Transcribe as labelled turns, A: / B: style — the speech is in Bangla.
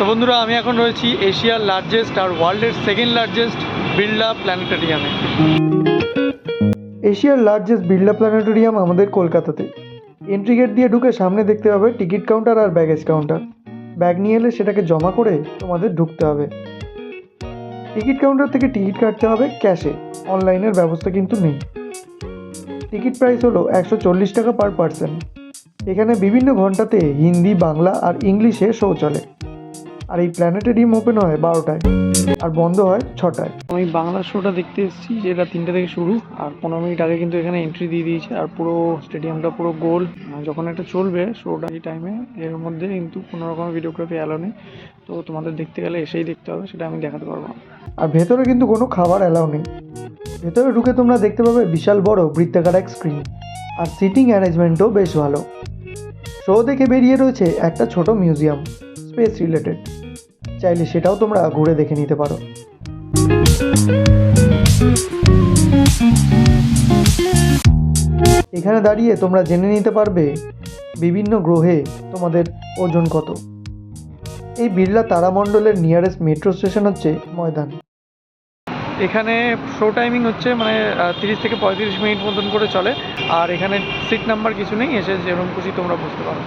A: তো বন্ধুরা, আমি এখন রয়েছি এশিয়ার লার্জেস্ট আর ওয়ার্ল্ডের সেকেন্ড লার্জেস্ট বিড়লা প্ল্যানেটারিয়ামে এশিয়ার লার্জেস্ট বিড়লা প্ল্যানেটোরিয়াম আমাদের কলকাতাতে। এন্ট্রি গেট দিয়ে ঢুকে সামনে দেখতে হবে টিকিট কাউন্টার আর ব্যাগেজ কাউন্টার ব্যাগ নিয়ে এলে সেটাকে জমা করে তোমাদের ঢুকতে হবে। টিকিট কাউন্টার থেকে টিকিট কাটতে হবে ক্যাশে অনলাইনের ব্যবস্থা কিন্তু নেই। টিকিট প্রাইস হলো একশো চল্লিশ টাকা পার পার্সন এখানে বিভিন্ন ঘন্টাতে হিন্দি, বাংলা আর ইংলিশে শো চলে। আর এই প্ল্যানেটেরিয়াম ওপেন হয় বারোটায় আর বন্ধ হয় ছটায়। আমি বাংলা শোটা দেখতে এসেছি যেটা তিনটে থেকে শুরু আর পনেরো মিনিট আগে কিন্তু এখানে এন্ট্রি দিয়ে দিয়েছে আর পুরো স্টেডিয়ামটা পুরো গোল আর যখন একটা চলবে শোটা এই টাইমে এর মধ্যে কিন্তু কোনো রকমের ভিডিওগ্রাফি অ্যালো নেই। তো তোমাদের দেখতে গেলে এসেই দেখতে হবে সেটা আমি দেখাতে পারব। আর ভেতরে কিন্তু কোনো খাবার অ্যালাউ নেই। ভেতরে ঢুকে তোমরা দেখতে পাবে বিশাল বড় বৃত্তাকার এক স্ক্রিন আর সিটিং অ্যারেঞ্জমেন্টও বেশ ভালো। শো দেখে বেরিয়ে রয়েছে একটা ছোট মিউজিয়াম স্পেস রিলেটেড চাইলে সেটাও তোমরা ঘুরে দেখে নিতে পারো। এখানে দাঁড়িয়ে তোমরা জেনে নিতে পারবে বিভিন্ন গ্রহে তোমাদের ওজন কত। এই বিড়লা তারামণ্ডলের নিয়ারেস্ট মেট্রো স্টেশন হচ্ছে ময়দান। এখানে শো টাইমিং হচ্ছে মানে তিরিশ থেকে পঁয়ত্রিশ মিনিট মতন করে চলে। আর এখানে সিট নাম্বার কিছু নেই, এসে যেরকম খুশি তোমরা বুঝতে পারো।